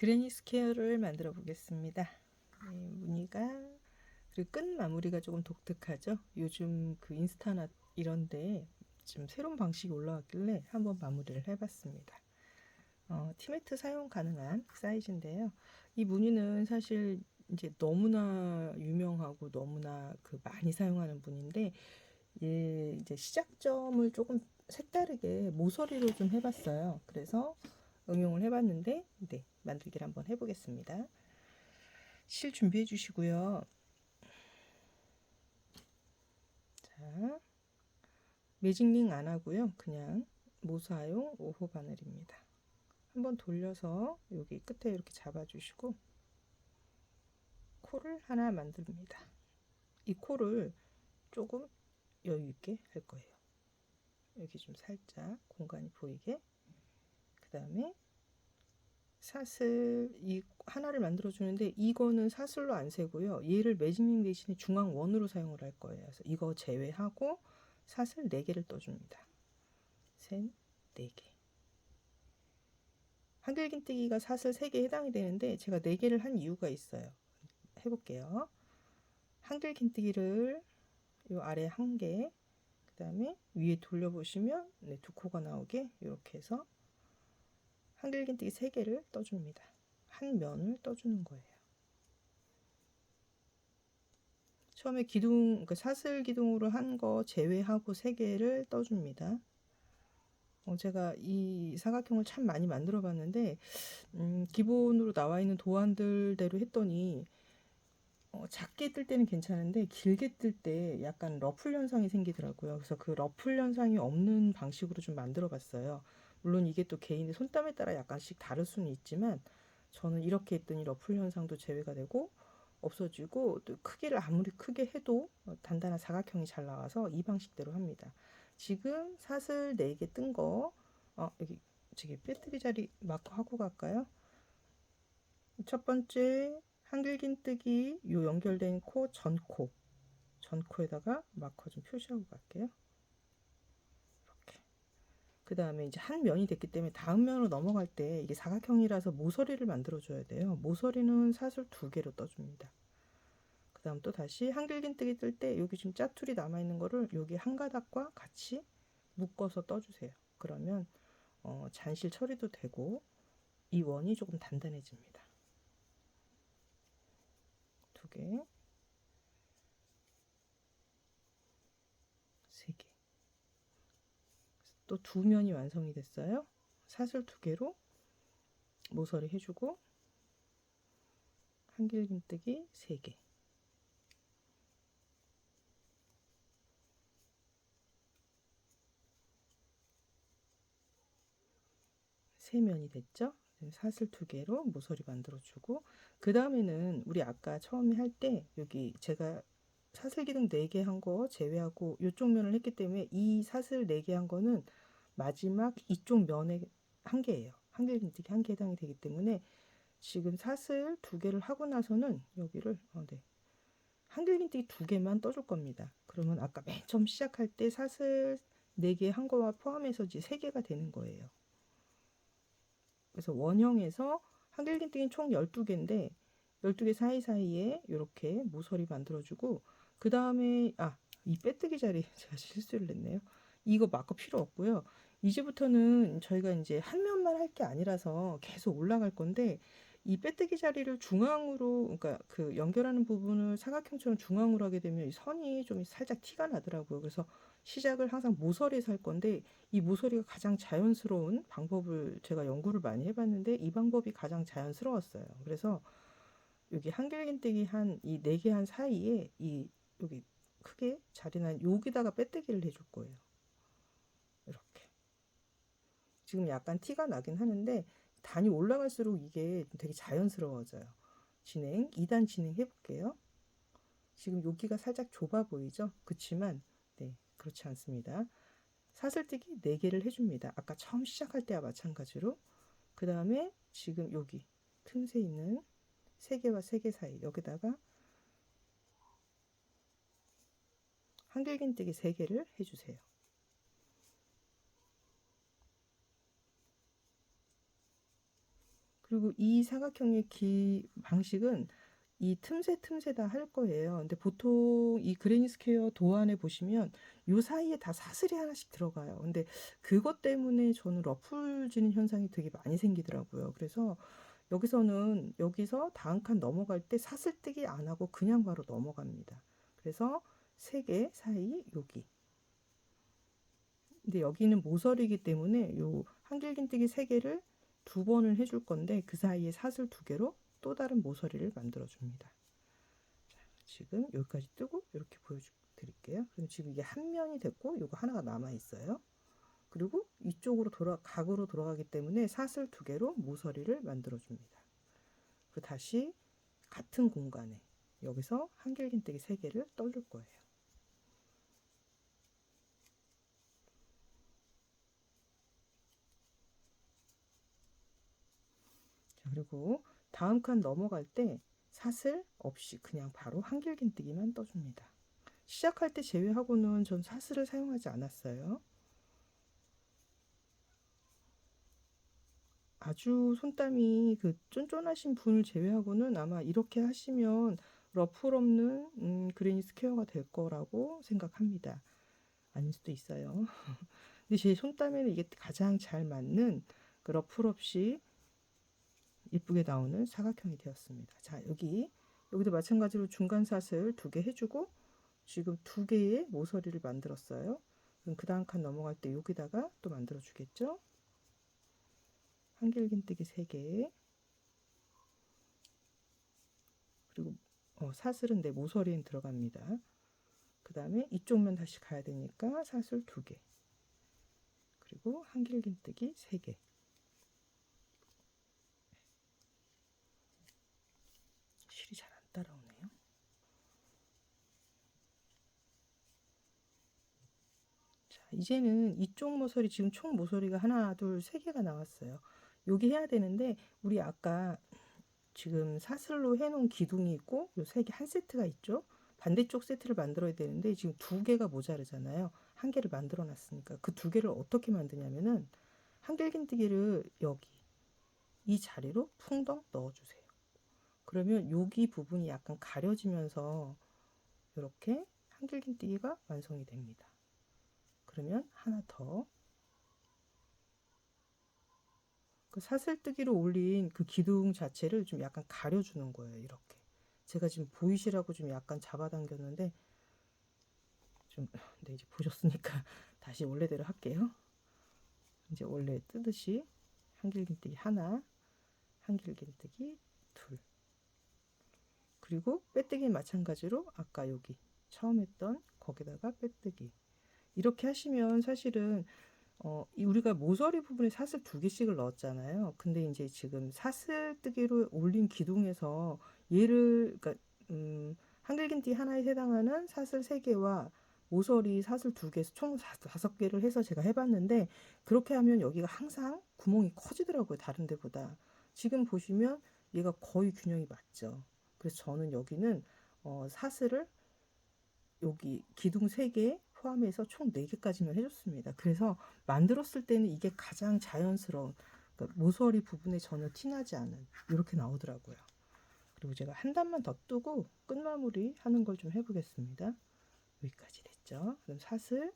그레니 스퀘어를 만들어 보겠습니다. 네, 무늬가 그리고 끝 마무리가 조금 독특하죠. 요즘 그 인스타나 이런데 좀 새로운 방식이 올라왔길래 한번 마무리를 해봤습니다. 어, 티매트 사용 가능한 사이즈인데요. 이 무늬는 사실 이제 너무나 유명하고 너무나 그 많이 사용하는 분인데 예, 이제 시작점을 조금 색다르게 모서리로 좀 해봤어요. 그래서 응용을 해봤는데 네, 만들기를 한번 해보겠습니다. 실 준비해 주시고요. 자, 매직링 안 하고요. 그냥 모사용 5호 바늘입니다. 한번 돌려서 여기 끝에 이렇게 잡아주시고 코를 하나 만듭니다. 이 코를 조금 여유 있게 할 거예요. 여기 좀 살짝 공간이 보이게. 그 다음에 사슬 이 하나를 만들어 주는데 이거는 사슬로 안 세고요. 얘를 매직링 대신에 중앙 원으로 사용을 할 거예요. 그래서 이거 제외하고 사슬 4개를 떠줍니다. 셋, 4개. 한길긴뜨기가 사슬 3개 해당이 되는데 제가 4개를 한 이유가 있어요. 해볼게요. 한길긴뜨기를 요 아래 한 개, 그 다음에 위에 돌려보시면 네, 두 코가 나오게 이렇게 해서 한길긴뜨기 3개를 떠줍니다. 한 면을 떠주는 거예요. 처음에 기둥, 그 사슬 기둥으로 한 거 제외하고 3개를 떠줍니다. 어, 제가 이 사각형을 참 많이 만들어 봤는데, 음, 기본으로 나와 있는 도안들대로 했더니, 어, 작게 뜰 때는 괜찮은데, 길게 뜰 때 약간 러플 현상이 생기더라고요. 그래서 그 러플 현상이 없는 방식으로 좀 만들어 봤어요. 물론 이게 또 개인의 손땀에 따라 약간씩 다를 수는 있지만, 저는 이렇게 했더니 러플 현상도 제외가 되고, 없어지고, 또 크기를 아무리 크게 해도 단단한 사각형이 잘 나와서 이 방식대로 합니다. 지금 사슬 4개 뜬 거, 어, 여기, 저기 빼뜨기 자리 마커 하고 갈까요? 첫 번째, 한길긴뜨기, 요 연결된 코, 전코. 전코에다가 마커 좀 표시하고 갈게요. 그 다음에 이제 한 면이 됐기 때문에 다음 면으로 넘어갈 때 이게 사각형이라서 모서리를 만들어줘야 돼요. 모서리는 사슬 두 개로 떠줍니다. 그 다음 또 다시 한길긴뜨기 뜰 때 여기 지금 짜투리 남아있는 거를 여기 한 가닥과 같이 묶어서 떠주세요. 그러면 어, 잔실 처리도 되고 이 원이 조금 단단해집니다. 두 개, 세 개. 또 두 면이 완성이 됐어요. 사슬 두 개로 모서리 해주고 한길긴뜨기 세 개. 세 면이 됐죠? 사슬 두 개로 모서리 만들어주고 그 다음에는 우리 아까 처음에 할 때 여기 제가 사슬 기둥 4개 한 거 제외하고 이쪽 면을 했기 때문에 이 사슬 4개 한 거는 마지막 이쪽 면에 한 개예요. 한개 해당이 되기 때문에 지금 사슬 두 개를 하고 나서는 여기를 어, 네. 한길긴뜨기 두 개만 떠줄 겁니다. 그러면 아까 맨 처음 시작할 때 사슬 4개 한 거와 포함해서 이제 3개가 되는 거예요. 그래서 원형에서 한길긴뜨기는 총 12개인데 12개 사이사이에 이렇게 모서리 만들어주고 그 다음에 아 이 빼뜨기 자리 제가 실수를 했네요. 이거 마커 필요 없고요. 이제부터는 저희가 이제 한 면만 할 게 아니라서 계속 올라갈 건데 이 빼뜨기 자리를 중앙으로 그러니까 그 연결하는 부분을 사각형처럼 중앙으로 하게 되면 이 선이 좀 살짝 티가 나더라고요. 그래서 시작을 항상 모서리에서 할 건데 이 모서리가 가장 자연스러운 방법을 제가 연구를 많이 해봤는데 이 방법이 가장 자연스러웠어요. 그래서 여기 한길긴뜨기 한 이 네 개 한 사이에 이 여기 크게 자리 난 여기다가 빼뜨기를 해줄 거예요. 이렇게. 지금 약간 티가 나긴 하는데 단이 올라갈수록 이게 되게 자연스러워져요. 진행, 2단 진행 해 볼게요. 지금 여기가 살짝 좁아 보이죠? 그치만, 네, 그렇지 않습니다. 사슬뜨기 4개를 해줍니다. 아까 처음 시작할 때와 마찬가지로. 그 다음에 지금 여기 틈새 있는 3개와 3개 사이 여기다가 한길긴뜨기 3개를 해주세요. 그리고 이 사각형의 기 방식은 이 틈새 틈새 다 할 거예요. 근데 보통 이 그레니 스퀘어 도안에 보시면 요 사이에 다 사슬이 하나씩 들어가요. 근데 그것 때문에 저는 러플 지는 현상이 되게 많이 생기더라고요. 그래서 여기서는 여기서 다음 칸 넘어갈 때 사슬뜨기 안 하고 그냥 바로 넘어갑니다. 그래서 세 개 사이 여기. 근데 여기는 모서리이기 때문에 요 한길긴뜨기 세 개를 두 번을 해줄 건데 그 사이에 사슬 두 개로 또 다른 모서리를 만들어 줍니다. 지금 여기까지 뜨고 이렇게 보여드릴게요. 그럼 지금 이게 한 면이 됐고 이거 하나가 남아 있어요. 그리고 이쪽으로 돌아 각으로 돌아가기 때문에 사슬 두 개로 모서리를 만들어 줍니다. 그리고 다시 같은 공간에 여기서 한길긴뜨기 세 개를 떠줄 거예요. 자, 그리고 다음 칸 넘어갈 때 사슬 없이 그냥 바로 한길긴뜨기만 떠줍니다. 시작할 때 제외하고는 전 사슬을 사용하지 않았어요. 아주 손땀이 그 쫀쫀하신 분을 제외하고는 아마 이렇게 하시면 러플 없는 음, 그레니 스퀘어가 될 거라고 생각합니다. 아닐 수도 있어요. 근데 제 손땀에는 이게 가장 잘 맞는 그 러플 없이 예쁘게 나오는 사각형이 되었습니다. 자, 여기 여기도 마찬가지로 중간 사슬 두 개 해주고 지금 두 개의 모서리를 만들었어요. 그럼 그 다음 칸 넘어갈 때 여기다가 또 만들어 주겠죠? 한길긴뜨기 세 개. 그리고 어, 사슬은 내 모서리엔 들어갑니다. 그 다음에 이쪽 면 다시 가야 되니까 사슬 두 개. 그리고 한길긴뜨기 세 개. 실이 잘 안 따라오네요. 자, 이제는 이쪽 모서리 지금 총 모서리가 하나, 둘, 세 개가 나왔어요. 여기 해야 되는데 우리 아까 지금 사슬로 해놓은 기둥이 있고 요 세 개 한 세트가 있죠. 반대쪽 세트를 만들어야 되는데 지금 두 개가 모자르잖아요. 한 개를 만들어 놨으니까 그 두 개를 어떻게 만드냐면은 한길긴뜨기를 여기 이 자리로 풍덩 넣어주세요. 그러면 여기 부분이 약간 가려지면서 이렇게 한길긴뜨기가 완성이 됩니다. 그러면 하나 더. 그 사슬뜨기로 올린 그 기둥 자체를 좀 약간 가려주는 거예요. 이렇게. 제가 지금 보이시라고 좀 약간 잡아당겼는데 좀 네, 이제 보셨으니까 다시 원래대로 할게요. 이제 원래 뜨듯이 한길긴뜨기 하나, 한길긴뜨기 둘. 그리고 빼뜨기 마찬가지로 아까 여기 처음 했던 거기다가 빼뜨기. 이렇게 하시면 사실은 어, 우리가 모서리 부분에 사슬 두 개씩을 넣었잖아요. 근데 이제 지금 사슬뜨기로 올린 기둥에서 얘를, 그러니까, 음, 한길긴띠 하나에 해당하는 사슬 세 개와 모서리 사슬 두 개, 총 다섯 개를 해서 제가 해봤는데, 그렇게 하면 여기가 항상 구멍이 커지더라고요. 다른 데보다. 지금 보시면 얘가 거의 균형이 맞죠. 그래서 저는 여기는, 어, 사슬을 여기 기둥 세 개 포함해서 총 4개까지만 해줬습니다. 그래서 만들었을 때는 이게 가장 자연스러운 그러니까 모서리 부분에 전혀 티나지 않은 이렇게 나오더라고요. 그리고 제가 한 단만 더 뜨고 끝마무리 하는 걸 좀 해보겠습니다. 여기까지 됐죠. 그럼 사슬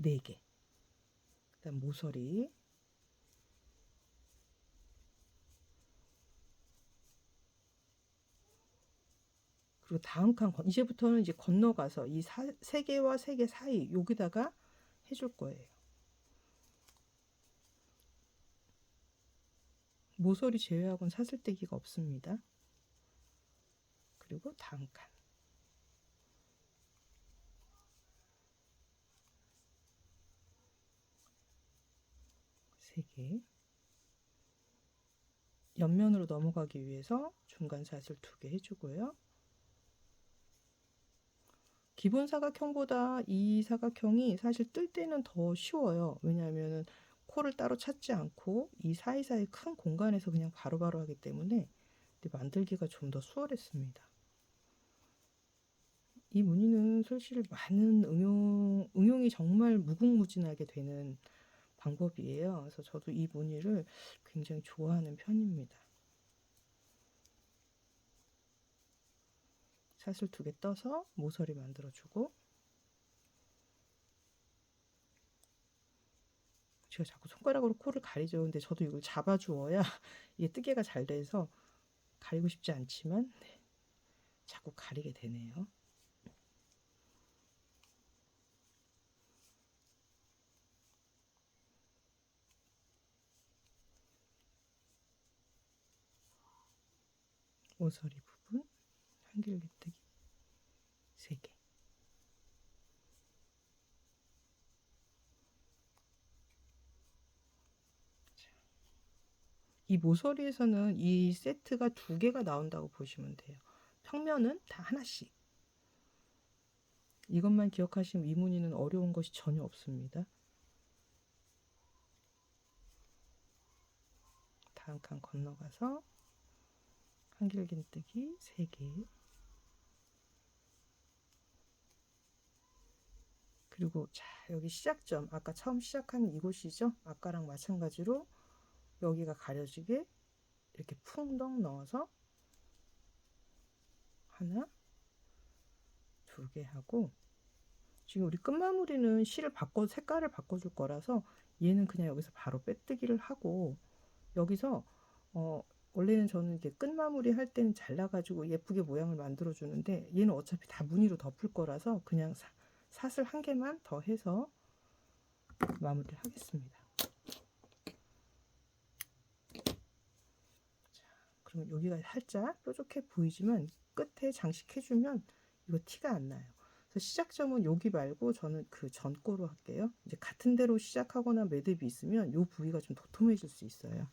4개 그 다음 모서리 그리고 다음 칸 이제부터는 이제 건너가서 이 세 개와 세 개 사이 여기다가 해줄 거예요. 모서리 제외하고는 사슬떼기가 없습니다. 그리고 다음 칸. 세 개. 옆면으로 넘어가기 위해서 중간 사슬 두 개 해주고요. 기본 사각형보다 이 사각형이 사실 뜰 때는 더 쉬워요. 왜냐하면 코를 따로 찾지 않고 이 사이사이 큰 공간에서 그냥 바로바로 바로 하기 때문에 만들기가 좀 더 수월했습니다. 이 무늬는 사실 많은 응용, 응용이 정말 무궁무진하게 되는 방법이에요. 그래서 저도 이 무늬를 굉장히 좋아하는 편입니다. 사슬 두 개 떠서 모서리 만들어주고 제가 자꾸 손가락으로 코를 가리죠. 근데 저도 이걸 잡아주어야 이게 뜨개가 잘 돼서 가리고 싶지 않지만 네, 자꾸 가리게 되네요. 모서리 부분 한길기뜨기 3개 이 모서리에서는 이 세트가 두 개가 나온다고 보시면 돼요. 평면은 다 하나씩. 이것만 기억하시면 이 무늬는 어려운 것이 전혀 없습니다. 다음 칸 건너가서 한길긴뜨기 3개 그리고 자 여기 시작점. 아까 처음 시작한 이곳이죠? 아까랑 마찬가지로 여기가 가려지게 이렇게 풍덩 넣어서 하나 두 개 하고 지금 우리 끝마무리는 실을 바꿔 색깔을 바꿔줄 거라서 얘는 그냥 여기서 바로 빼뜨기를 하고 여기서 어 원래는 저는 이게 끝마무리 할 때는 잘라가지고 예쁘게 모양을 만들어 주는데 얘는 어차피 다 무늬로 덮을 거라서 그냥 사, 사슬 한 개만 더 해서 마무리를 하겠습니다. 자, 그러면 여기가 살짝 뾰족해 보이지만 끝에 장식해주면 이거 티가 안 나요. 그래서 시작점은 여기 말고 저는 그 전꼬로 할게요. 이제 같은 대로 시작하거나 매듭이 있으면 이 부위가 좀 도톰해질 수 있어요.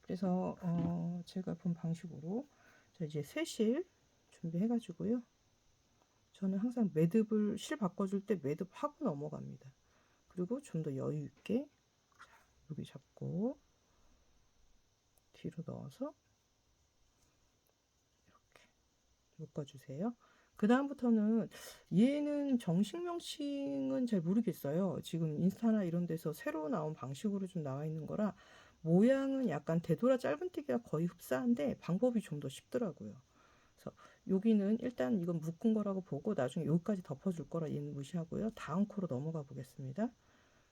그래서 어 제가 본 방식으로 자 이제 새실 준비해 가지고요. 저는 항상 매듭을 실 바꿔줄 때 매듭 하고 넘어갑니다. 그리고 좀 더 여유 있게 자, 여기 잡고 뒤로 넣어서 이렇게 묶어주세요. 그 다음부터는 얘는 정식 명칭은 잘 모르겠어요. 지금 인스타나 이런 데서 새로 나온 방식으로 좀 나와 있는 거라 모양은 약간 되돌아 짧은뜨기가 거의 흡사한데 방법이 좀 더 쉽더라고요. 그래서 여기는 일단 이건 묶은 거라고 보고 나중에 여기까지 덮어줄 거라 얘는 무시하고요. 다음 코로 넘어가 보겠습니다.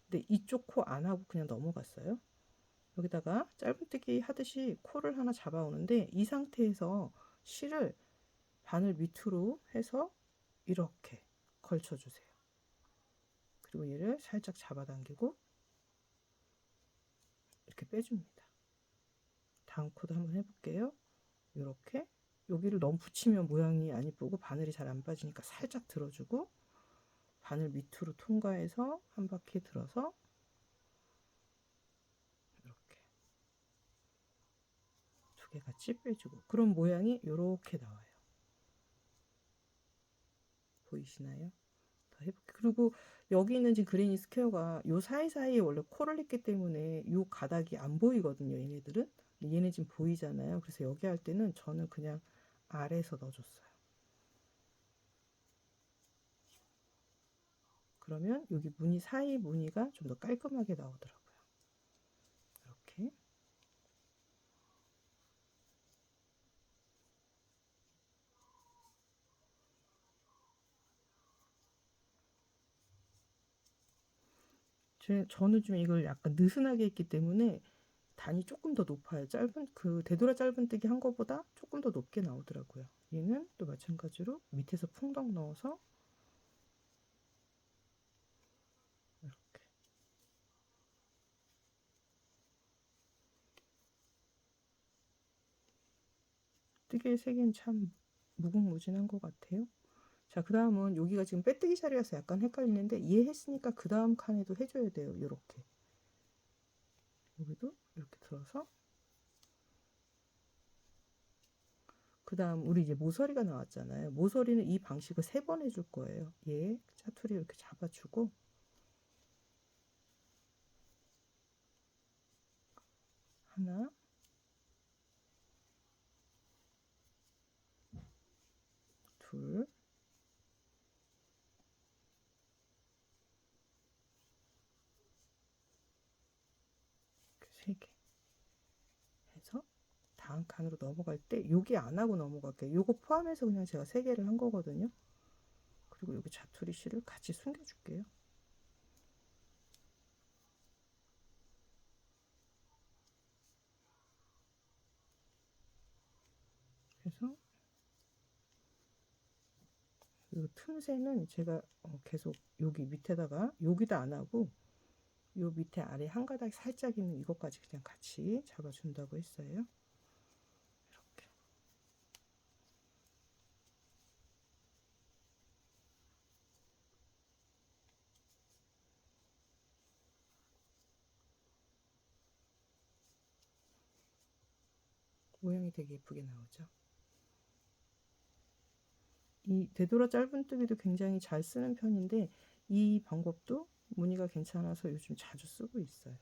근데 이쪽 코 안 하고 그냥 넘어갔어요. 여기다가 짧은뜨기 하듯이 코를 하나 잡아오는데 이 상태에서 실을 바늘 밑으로 해서 이렇게 걸쳐주세요. 그리고 얘를 살짝 잡아당기고 이렇게 빼줍니다. 다음 코드 한번 해볼게요. 이렇게 여기를 너무 붙이면 모양이 안 이쁘고 바늘이 잘 안 빠지니까 살짝 들어주고 바늘 밑으로 통과해서 한 바퀴 들어서 이렇게 두 개 같이 빼주고 그런 모양이 이렇게 나와요. 보이시나요? 더 해볼게요. 그리고 여기 있는 지금 그레니 스퀘어가 요 사이사이에 원래 코를 했기 때문에 요 가닥이 안 보이거든요. 얘네들은. 얘네 지금 보이잖아요. 그래서 여기 할 때는 저는 그냥 아래에서 넣어줬어요. 그러면 여기 무늬 사이 무늬가 좀 더 깔끔하게 나오더라고요. 이렇게. 제, 저는 좀 이걸 약간 느슨하게 했기 때문에 단이 조금 더 높아요. 짧은 그 되돌아 짧은뜨기 한 거보다 조금 더 높게 나오더라고요. 얘는 또 마찬가지로 밑에서 풍덩 넣어서 이렇게 뜨개의 색은 참 무궁무진한 것 같아요. 자, 그 다음은 여기가 지금 빼뜨기 자리라서 약간 헷갈리는데 이해했으니까 그 다음 칸에도 해줘야 돼요. 이렇게. 여기도 이렇게 들어서 그 다음 우리 이제 모서리가 나왔잖아요. 모서리는 이 방식을 세 번 해줄 거예요. 얘 짜투리 이렇게 잡아주고 하나 둘 세 개 해서 다음 칸으로 넘어갈 때 여기 안 하고 넘어갈게요. 요거 포함해서 그냥 제가 세 개를 한 거거든요. 그리고 여기 자투리 실을 같이 숨겨줄게요. 그래서 이 틈새는 제가 어, 계속 여기 밑에다가 여기다 안 하고 요 밑에 아래 한 가닥 살짝 있는 이것까지 그냥 같이 잡아준다고 했어요. 모양이 되게 예쁘게 나오죠. 이 되돌아 짧은 뜨기도 굉장히 잘 쓰는 편인데 이 방법도 무늬가 괜찮아서 요즘 자주 쓰고 있어요.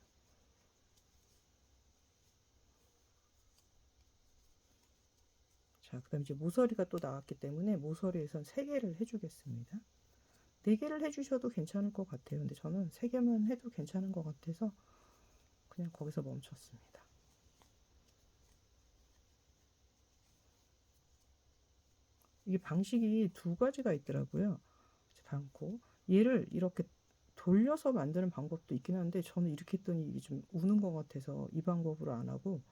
자, 그 다음 이제 모서리가 또 나왔기 때문에 모서리에선 3개를 해주겠습니다. 4개를 해주셔도 괜찮을 것 같아요. 근데 저는 3개만 해도 괜찮은 것 같아서 그냥 거기서 멈췄습니다. 이게 방식이 두 가지가 있더라고요. 방고 얘를 이렇게 돌려서 만드는 방법도 있긴 한데 저는 이렇게 했더니 이게 좀 우는 것 같아서 이 방법으로 안 하고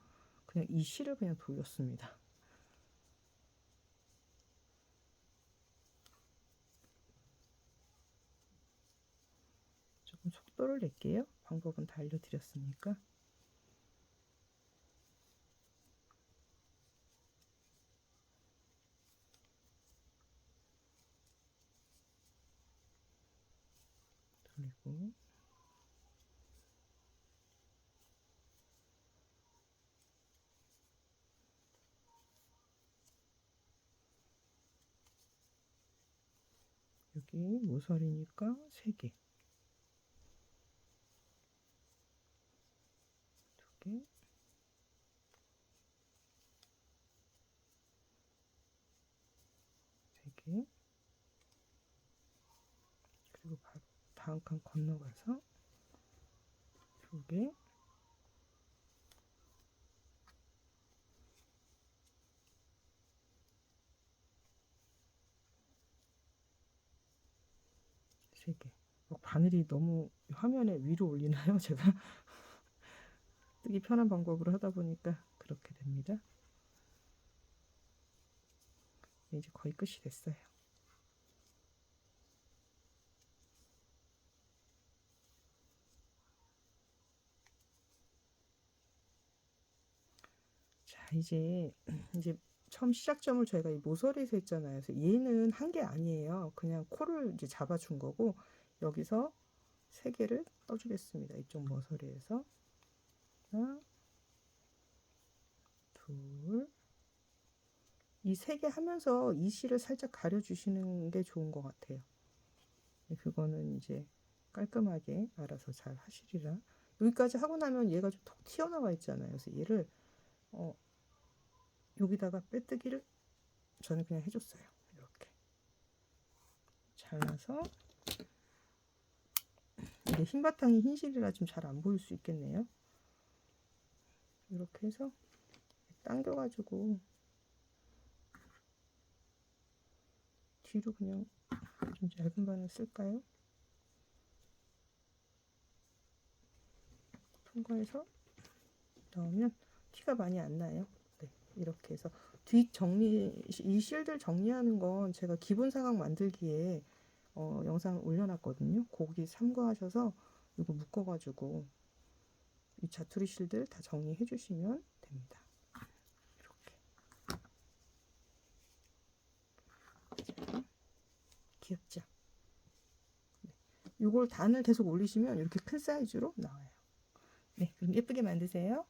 그냥 이 실을 그냥 돌렸습니다. 조금 속도를 낼게요. 방법은 다 알려드렸으니까. 돌리고 여기 모서리니까 3개. 2개 세 개 그리고 바로 칸 건너가서 두 개, 세 개. 어, 바늘이 너무 화면에 위로 올리나요? 제가 뜨기 편한 방법으로 하다 보니까 그렇게 됩니다. 이제 거의 끝이 됐어요. 이제 이제 처음 시작점을 저희가 이 모서리에서 했잖아요. 그래서 얘는 한 개 아니에요. 그냥 코를 이제 잡아준 거고 여기서 세 개를 떠주겠습니다. 이쪽 모서리에서 하나, 둘, 이 세 개 하면서 이 실을 살짝 가려주시는 게 좋은 것 같아요. 그거는 이제 깔끔하게 알아서 잘 하시리라. 여기까지 하고 나면 얘가 좀 톡 튀어나와 있잖아요. 그래서 얘를 어, 여기다가 빼뜨기를 저는 그냥 해줬어요. 이렇게 잘라서 이게 흰 바탕이 흰실이라 좀 잘 안 보일 수 있겠네요. 이렇게 해서 당겨가지고 뒤로 그냥 좀 얇은 바늘 쓸까요? 통과해서 나오면 티가 많이 안 나요. 네, 이렇게 해서 뒷 정리 이 실들 정리하는 건 제가 기본 사각 만들기에 어, 영상 올려놨거든요. 거기 참고하셔서 이거 묶어가지고 이 자투리 실들 다 정리해 주시면 됩니다. 이렇게 자, 귀엽죠? 네. 이걸 단을 계속 올리시면 이렇게 큰 사이즈로 나와요. 네, 그럼 예쁘게 만드세요.